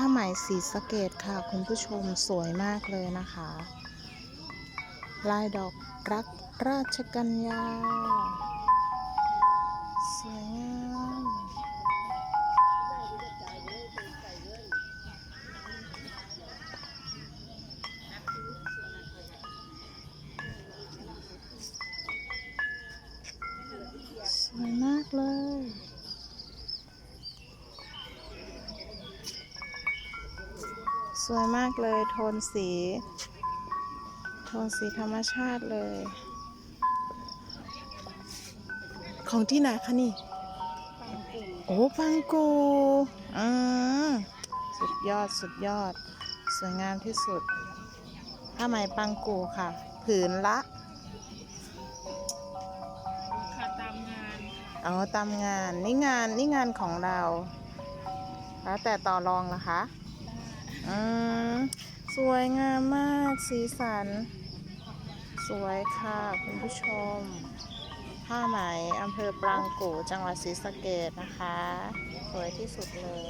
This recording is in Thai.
ผ้าไหมสีสะเกตค่ะ คุณผู้ชมสวยมากเลยนะคะ ลายดอกรักราชกัญญาสวยงาม สวยมากเลยโทนสี โทนสีธรรมชาติเลย ของที่ไหนคะนี่ โอ้ปังกูอืมสุดยอดสุดยอด สวยงามที่สุดผ้าไหมปังกูค่ะ ผืนละค่ะตามงานอ๋อตามงานนี่งานนี่งานของเรา แล้วแต่ต่อรองล่ะคะ อืมสวยงามมากสีสัน สวยค่ะคุณผู้ชม ผ้าไหมอำเภอปรางกู่จังหวัดศรีสะเกดนะคะ สวยที่สุดเลย